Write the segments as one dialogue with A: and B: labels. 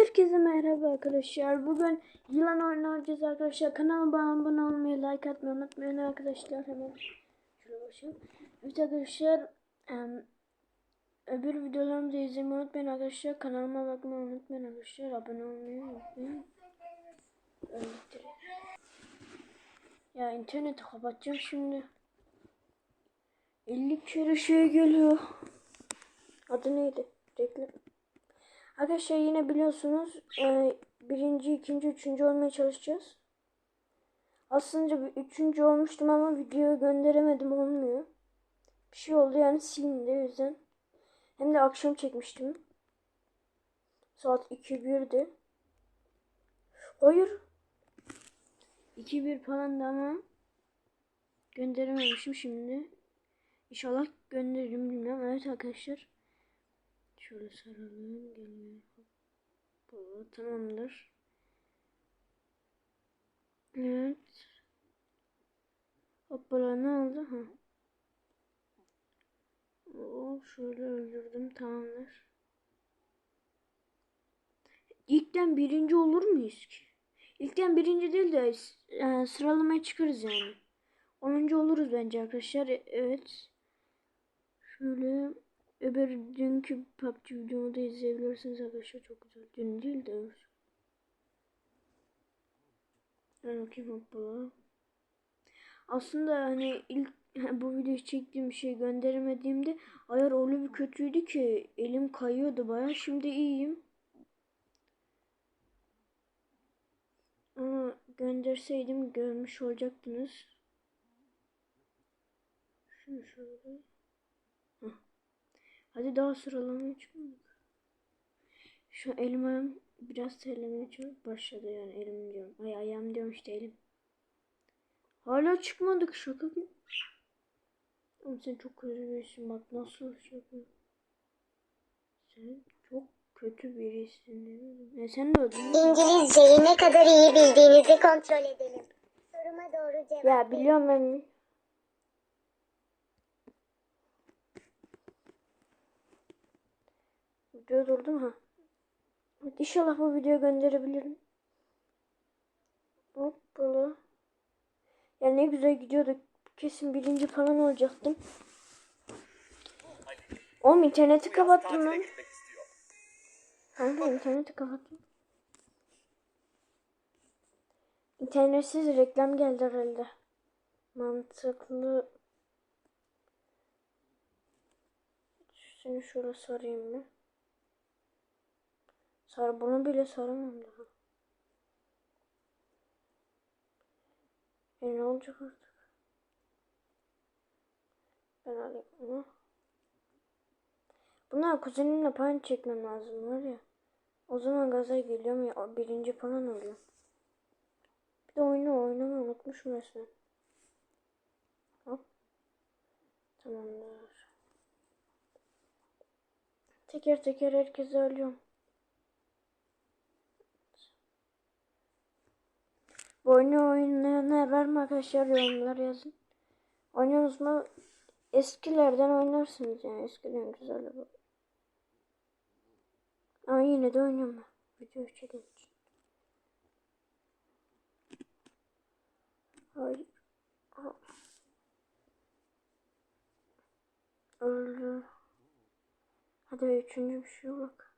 A: Herkese merhaba arkadaşlar. Bugün yılan oynayacağız arkadaşlar. Kanalıma abone olmayı, like atmayı unutmayın arkadaşlar. Hemen şuraya başlayalım. Evet arkadaşlar. öbür videolarımı da izlemeyi unutmayın arkadaşlar. Kanalıma bakmayı unutmayın arkadaşlar. Abone olmayı unutmayın. Ya interneti kapatacağım şimdi. 50 kere şey geliyor. Adı neydi? Reklam. Arkadaşlar yine biliyorsunuz e, birinci, ikinci, üçüncü olmaya çalışacağız. Aslında bir üçüncü olmuştum ama videoyu gönderemedim olmuyor. Bir şey oldu yani silindi o yüzden. Hem de akşam çekmiştim. Saat 2-1'di. Hayır. 2-1 falan da ama gönderememişim şimdi. İnşallah gönderirim bilmem. Evet arkadaşlar. Şöyle saralım. Geliyor. Bu tamamdır. Evet. Hoppala ne oldu? Ha. Oo, şöyle öldürdüm. Tamamdır. İlkten birinci olur muyuz ki? İlkten birinci değil de e, sıralamaya çıkarız yani. 10. oluruz bence arkadaşlar. E- Evet. Şöyle öbür dünkü PUBG videomu da izleyebilirsiniz arkadaşlar. Çok güzel. Dün değil de. Ben bakayım hoppala. Aslında hani ilk bu videoyu çektiğim şey gönderemediğimde ayar öyle bir kötüydü ki elim kayıyordu baya. Şimdi iyiyim. Ama gönderseydim görmüş olacaktınız. Şunu şöyle. Hadi daha sıralamaya çıkmadık. Şu elim ayağım biraz terlemeye çok başladı yani elim diyorum. Ay ayağım diyorum işte elim. Hala çıkmadık şaka gibi. Ama sen çok kötü birisin bak nasıl yapıyorsun. Sen çok kötü birisin değil? E sen de öldün.
B: İngilizceyi ne kadar iyi bildiğinizi kontrol edelim. Soruma doğru cevap
A: Ya biliyorum ben. Video durdu mu? İnşallah bu videoyu gönderebilirim. Hoppala. Ya ne güzel gidiyorduk. Kesin birinci falan olacaktım. Oğlum interneti kapattım lan. Kanka interneti kapattım. İnternetsiz reklam geldi herhalde. Mantıklı. Seni şöyle sarayım mı? Sar bunu bile saramam daha. E ne olacak artık? Ben alayım bunu. Bunlar kuzenimle payını çekmem lazım var ya. O zaman gaza geliyorum ya birinci falan oluyor. Bir de oyunu oynamayı unutmuşum resmen. Hop. Tamamdır. Teker teker herkese alıyorum. Bu oyunu mı arkadaşlar yorumlar yazın. Oynuyorsunuz mu? Eskilerden oynarsınız yani eskiden güzel bu. Ama yine de oynuyorum ben. Video çekim için. Hayır. Öldü. Hadi üçüncü bir şey bak.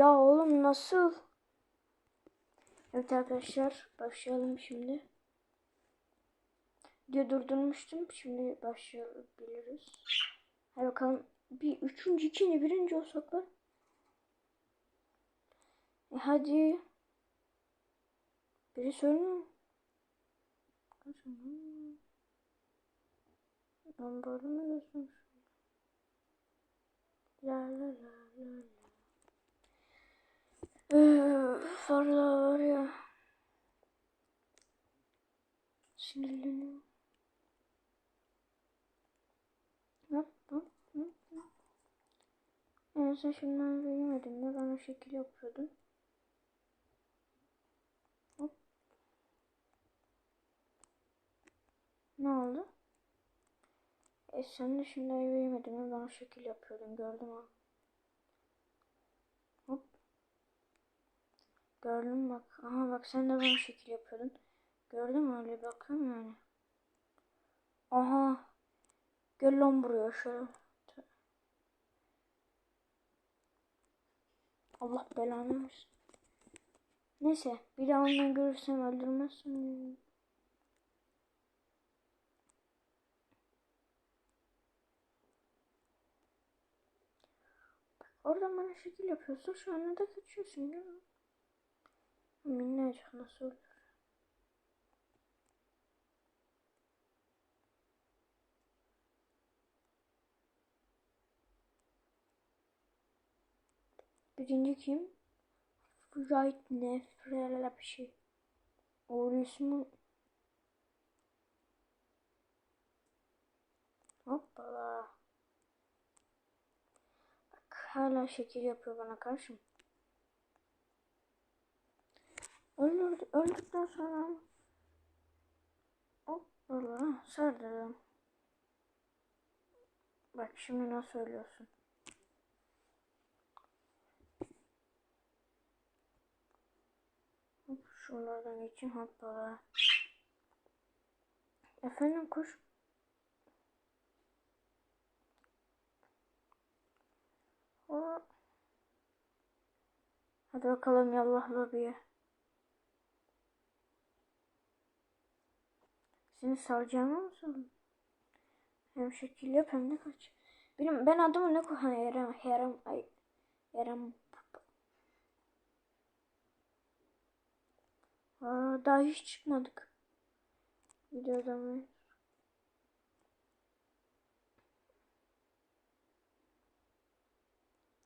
A: Ya oğlum nasıl? Evet arkadaşlar başlayalım şimdi. Diye durdurmuştum. Şimdi başlayabiliriz. Hadi bakalım. Bir üçüncü, ikinci, birinci olsak var. E hadi. Biri söylüyor? Ben böyle mi? La la la la la. Farla var ya. Sinirleniyorum. En son şundan veremedim de ben o şekil yapıyordum. Hop. Ne oldu? E sen de şundan veremedim de ben o şekil yapıyordum gördüm ha. Gördüm bak. Aha bak sen de bana şekil yapıyordun. Gördün mü öyle bakıyorum yani. Aha. Gel lan buraya şöyle. Allah belanı versin. Neyse bir daha ondan görürsem öldürmezsin. Oradan bana şekil yapıyorsun. Şu anda da kaçıyorsun değil mi? Minnacık nasıl olur? Birinci kim? Right Nefrela bir şey. O ismi Hoppala. Bak hala şekil yapıyor bana karşı. Öldür, öldükten sonra Hoppala sardım. Bak şimdi nasıl ölüyorsun. Hop, Şuralardan geçeyim hoppala. Efendim kuş. Hop. Hadi bakalım yallah lobiye. Seni saracağımı mı sordun? Hem şekil yap hem de kaç. Benim, ben adımı ne koy? Ha, Herem, Herem, ay, Herem. Aa, daha hiç çıkmadık. Mı?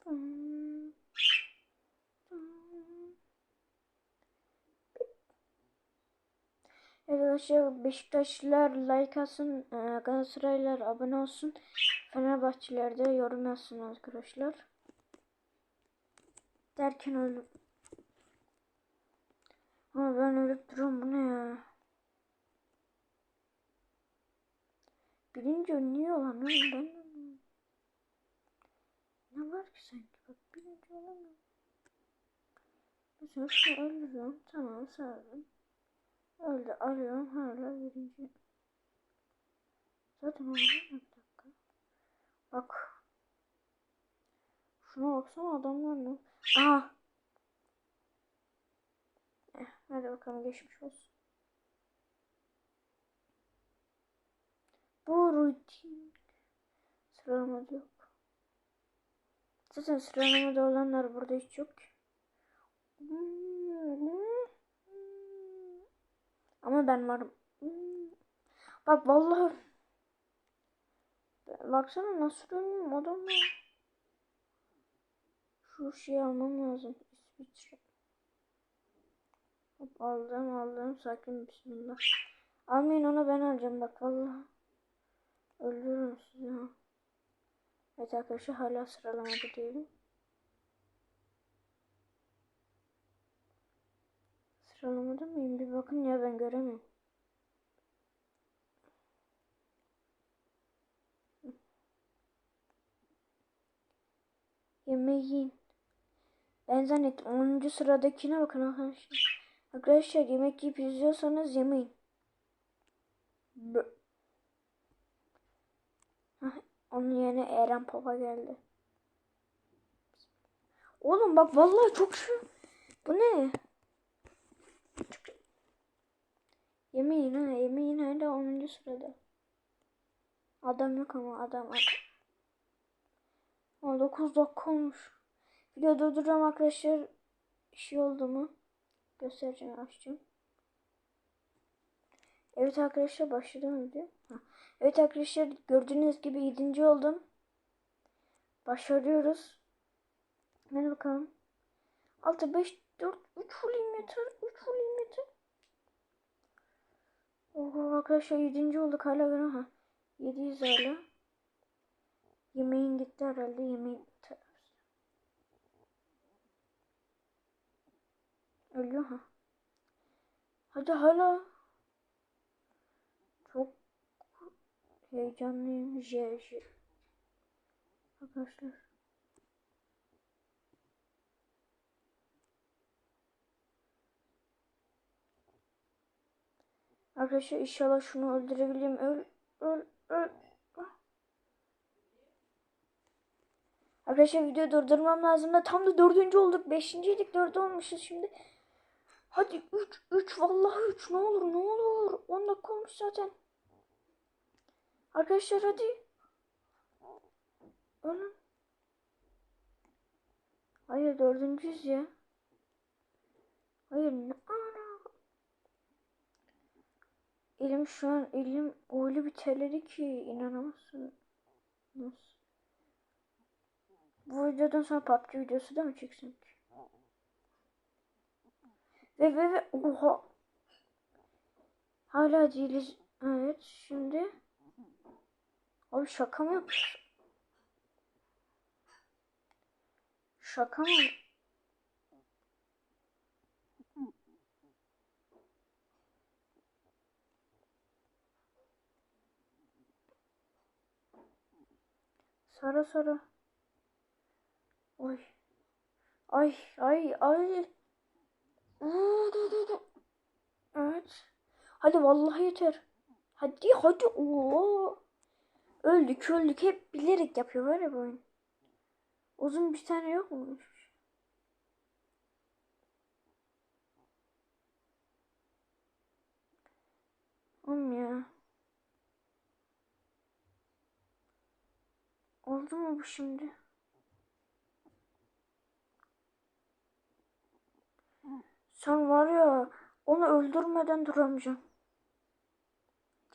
A: Hmm. Hmm. Arkadaşlar Beşiktaşlılar like atsın, e, Galatasaraylılar abone olsun, Fenerbahçeliler de yorum yazsın arkadaşlar. Derken öldüm. Ama ben ölüp duruyorum bu ne ya? Birinci niye olan oğlum ben ne var ki sanki bak birinci olamıyorum. Mesela şunu öldürüyorum tamam sardım. Öldü arıyorum hala birinci. Zaten oldu bir dakika. Bak. Şuna baksana adamlar ne? Aha. Eh, hadi bakalım geçmiş olsun. Bu rutin sıralamada yok. Zaten sıralamada olanlar burada hiç yok. ki. Ama ben varım. Bak vallahi baksana nasıl dönüyorum adamlar. Şu şeyi almam lazım. İsviçre. Hop aldım aldım sakin bismillah. Almayın onu ben alacağım bak vallahi. Öldürürüm sizi ha. Evet arkadaşlar hala sıralamada değilim. Sıralamada mıyım? Bir bakın ya ben göremiyorum. Yemeği yiyin. Ben zannettim 10. sıradakine bakın arkadaşlar. Arkadaşlar yemek yiyip izliyorsanız yemeyin. Bö Hah, onun yerine Eren Papa geldi. Oğlum bak vallahi çok şu. Bu ne? Yemeğin ha yemeğin hala 10. sırada. Adam yok ama adam adam. Aa, 9 dakika olmuş. Video durduracağım arkadaşlar. Şey oldu mu? Göstereceğim açacağım. Evet arkadaşlar başladı mı video? Evet arkadaşlar gördüğünüz gibi 7. oldum. Başarıyoruz. Hadi bakalım. 6, 5, 4, 3 full yeter. 3 full yeter. Oho arkadaşlar 7. olduk hala ben ha. 700 hala. Yemeğin gitti herhalde yemeğin Ölüyor ha. Hadi hala. Çok Heyecanlıyım. Je, je. Arkadaşlar. Arkadaşlar inşallah şunu öldürebileyim. Öl, öl, öl. Arkadaşlar video durdurmam lazım da tam da dördüncü olduk. Beşinciydik dördü olmuşuz şimdi. Hadi üç, üç vallahi üç ne olur ne olur. On dakika olmuş zaten. Arkadaşlar hadi. Ölün. Hayır dördüncüyüz ya. Hayır ne ana. Elim şu an elim öyle bir terledi ki inanamazsın. Nasıl? Bu videodan sonra PUBG videosu da mı çeksin ki? Ve ve ve oha. Hala değiliz. Evet şimdi. Abi şaka mı yapıyorsun? Şaka mı? Sara sara. Oy. Ay ay ay. Evet. Hadi vallahi yeter. Hadi hadi. Oo. Öldük öldük. Hep bilerek yapıyor var ya bu oyun. Uzun bir tane yok mu? Oğlum Oldu mu bu şimdi? Sen var ya onu öldürmeden duramayacağım.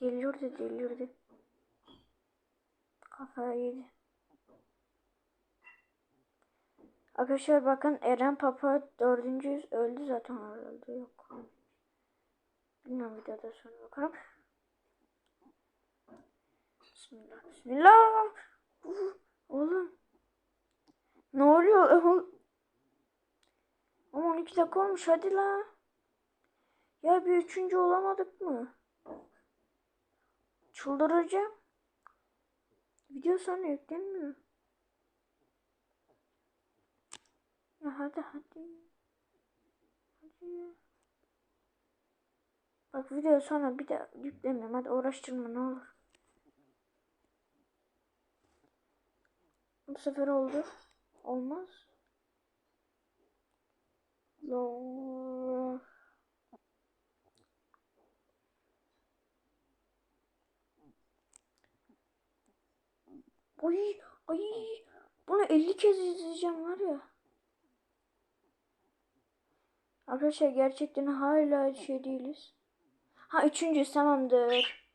A: Delirdi delirdi. Kafayı yedi. Arkadaşlar bakın Eren Papa dördüncü öldü zaten herhalde yok. Bilmiyorum videoda sonra bakarım. Bismillah. Bismillah. Oğlum. Ne oluyor? Oğlum. Ama 12 dakika olmuş hadi la. Ya bir üçüncü olamadık mı? Çıldıracağım. Video sonra yüklenmiyor. Ya hadi hadi. Hadi. Bak video sonra bir de yüklemiyorum. Hadi uğraştırma ne olur. Bu sefer oldu. Olmaz. Zor. Ay ay bunu 50 kez izleyeceğim var ya. Arkadaşlar gerçekten hala şey değiliz. Ha üçüncü tamamdır.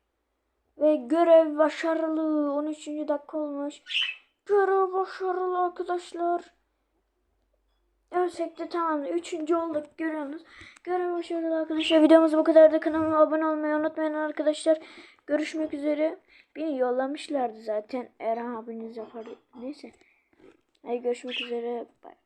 A: Ve görev başarılı. 13. dakika olmuş. Görev başarılı arkadaşlar. Ölsek de tamamdır. Üçüncü olduk görüyorsunuz. Görev başarılı arkadaşlar. Videomuz bu kadardı. Kanalıma abone olmayı unutmayın arkadaşlar. Görüşmek üzere. Beni yollamışlardı zaten. Eren abiniz yapardı. Neyse. Hadi görüşmek üzere. Bye.